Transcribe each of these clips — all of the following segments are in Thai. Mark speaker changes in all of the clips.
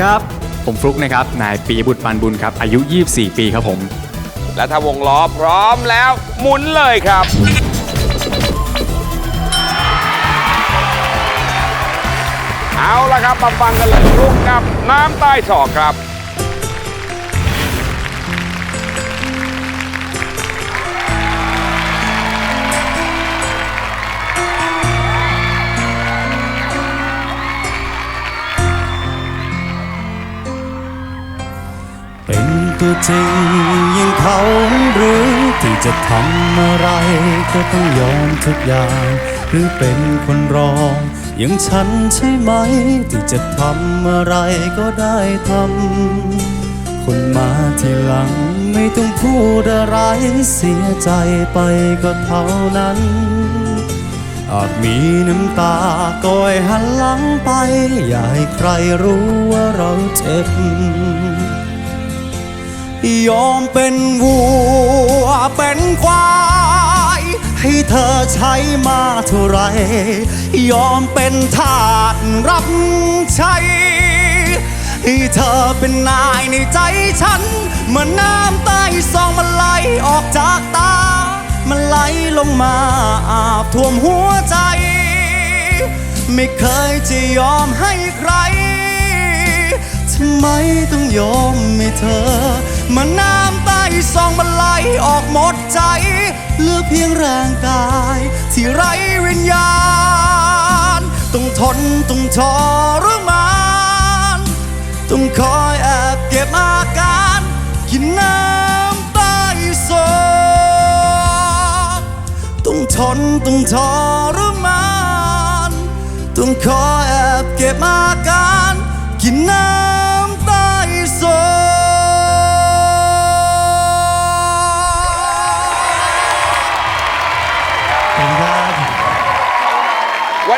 Speaker 1: ครับ ผมฟลุกนะครับ นายปีบุตรปันบุญครับ อายุ 24 ปีครับผม
Speaker 2: และถ้าวงล้อพร้อมแล้วหมุนเลยครับ เอาละครับมาฟังกันเลยลุกกับน้ำใต้ศอกครับ
Speaker 3: ตัวจริงยิ่งเขาหรือที่จะทำอะไรก็ต้องยอมทุกอย่าง หรือเป็นคนรองอย่างฉันใช่ไหม ที่จะทำอะไรก็ได้ทำคนมาทีหลังไม่ต้องพูดอะไรเสียใจไปก็เท่านั้นอาจมีน้ำตาก็ให้หันหลังไป อย่าให้ใครรู้ว่าเราเจ็บ ยอมเป็นวัวเป็นควาย ให้เธอใช้มาเท่าไร ยอมเป็นทาสรับใช้ให้เธอเป็นนายในใจฉันเหมือนน้ำใต้ซองมันไหลออกจากตา มันไหลลงมาอาบท่วมหัวใจ ไม่เคยจะยอมให้ใคร ทำไมต้องยอมให้เธอ มาน้ำใต้ซองมันไหลออกหมดใจ เหลือเพียงร่างกาย ที่ไร้วิญญาณ ต้องทนต้องทรมาน ต้องคอยแอบเก็บอาการ กินน้ำใต้ซองต้องทนต้องทรมาน ต้องคอยแอบเก็บอาการ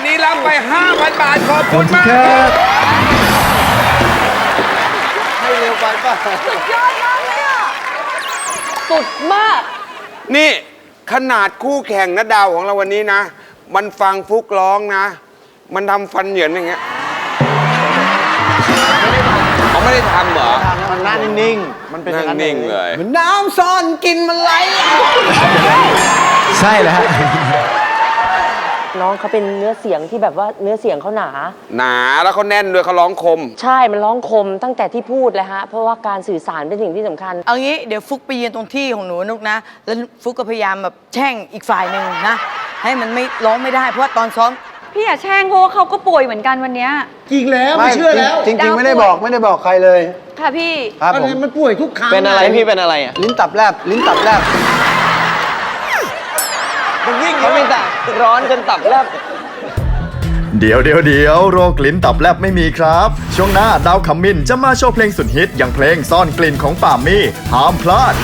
Speaker 2: วันนี้รับไป 5,000 บาท ขอบคุณมาก
Speaker 4: ให้เร็วไปป่ะ
Speaker 5: สุดมาก
Speaker 2: นี่ขนาดคู่แข่งนะดาวของเราวันนี้นะ มันฟังฟุกร้องนะ มันทำฟันเหยินอย่างเงี้ยเขาไม่ได้ทำเหรอ
Speaker 4: มันหน้านิ่งๆมันเป็นอย่างนั้น
Speaker 2: นั่งนิ่งเลย
Speaker 4: เหมือนน้ำซ่อนกินมันไหล
Speaker 1: ใช่แล้วฮะ
Speaker 5: น้องเขาเป็นเนื้อเสียงที่แบบว่าเนื้อเสียงเขาหนา
Speaker 2: หนาแล้วเขาแน่นด้วยเขาร้องคม
Speaker 5: ใช่ มันร้องคมตั้งแต่ที่พูดเลยฮะ เพราะว่าการสื่อสารเป็นสิ่งที่สำคัญ
Speaker 6: เอางี้เดี๋ยวฟุกไปยืนตรงที่ของหนูนุกนะ แล้วฟุกก็พยายามแบบแช่งอีกฝ่ายหนึ่งนะ ให้มันไม่ร้องไม่ได้เพราะว่าตอนซ้อม
Speaker 7: พี่อย่าแช่งเพราะว่าเขาก็ป่วยเหมือนกันวันเนี้ย
Speaker 4: จริงแล้วไม่เชื่อแล้วจริง
Speaker 7: ดาว
Speaker 4: ๆไม่ได้
Speaker 7: ป่วย
Speaker 4: บอกไม่ได้บอกใครเลย
Speaker 7: ค่ะพี่
Speaker 4: ครับผมมันป่วยทุกครั้ง
Speaker 8: เป็นอะไรพี่เป็นอะไรอะ
Speaker 4: ลิ้นตับแลบลิ้นตับแลบ
Speaker 8: มันวิ่งเขาไม่ตับ ร้อนจนตับแลบ
Speaker 9: เดี๋ยวเดี๋ยวเดี๋ยวโรคกลิ่นตับแลบไม่มีครับ ช่วงหน้าดาวขมินจะมาโชว์เพลงสุดฮิตอย่างเพลงซ่อนกลิ่นของป่ามี่ห้ามพลาด